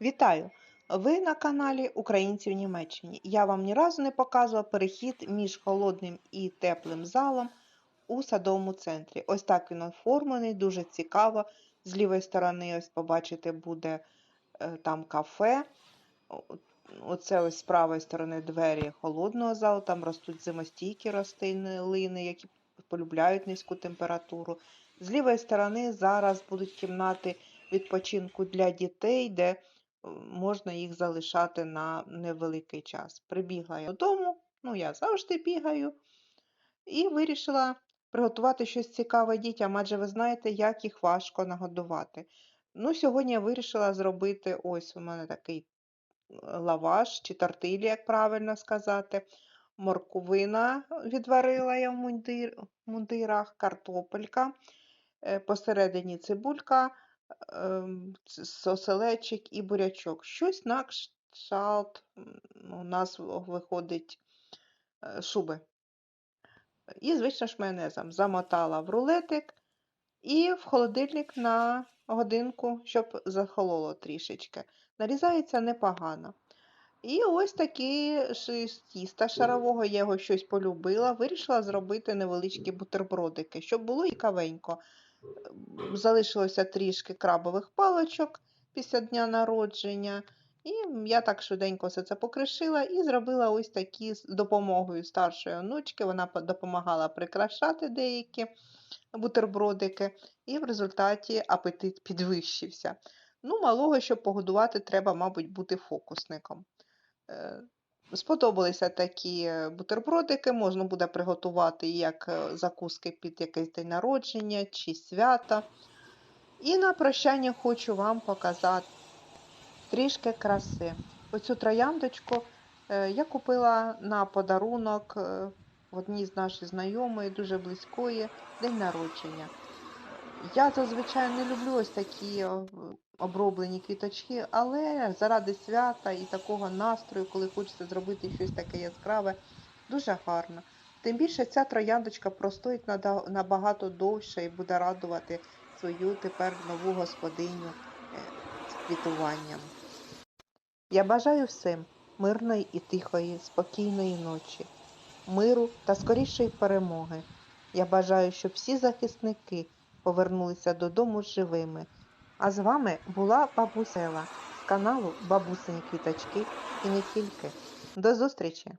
Вітаю! Ви на каналі Українці в Німеччині. Я вам ні разу не показувала перехід між холодним і теплим залом у садовому центрі. Ось так він оформлений, дуже цікаво. З лівої сторони, ось побачите, буде е, там кафе. Оце ось з правої сторони двері холодного залу, там ростуть зимостійкі рослини, які полюбляють низьку температуру. З лівої сторони зараз будуть кімнати відпочинку для дітей, де е, можна їх залишати на невеликий час. Прибігла я додому, ну я завжди бігаю, і вирішила приготувати щось цікаве дітям, адже ви знаєте, як їх важко нагодувати. Ну, сьогодні я вирішила зробити ось у мене такий е, лаваш чи тортилі, як правильно сказати. Морковина відварила я в мундир, мундирах, картопелька, е, посередині цибулька, ем, соселечик і бурячок. Щось на кшталт у нас виходить е, шуби. І, звично ж, майонезом замотала в рулетик і в холодильник на годинку, щоб захололо трішечки. Нарізається непогано. І ось такі тіста шарового, я його щось полюбила, вирішила зробити невеличкі бутербродики, щоб було і кавенько. Залишилося трішки крабових паличок після дня народження. І я так швиденько все це покришила і зробила ось такі з допомогою старшої онучки. Вона допомагала прикрашати деякі бутербродики, і в результаті апетит підвищився. Ну, малого, щоб погодувати, треба, мабуть, бути фокусником. Сподобалися такі е, бутербродики, можна буде приготувати як е, закуски під якийсь день народження чи свята. І на прощання хочу вам показати трішки краси. Оцю трояндочку е, я купила на подарунок в одній з наших знайомої, дуже близької, день народження. Я зазвичай не люблю ось такі е, оброблені квіточки, але заради свята і такого настрою, коли хочеться зробити щось таке яскраве, дуже гарно. Тим більше ця трояндочка простоїть набагато довше і буде радувати свою тепер нову господиню е, з квітуванням. Я бажаю всім мирної і тихої, спокійної ночі, миру та скорішої перемоги. Я бажаю, щоб всі захисники повернулися додому живими. А з вами була бабуся Ела з каналу Бабусині Квіточки і не тільки. До зустрічі!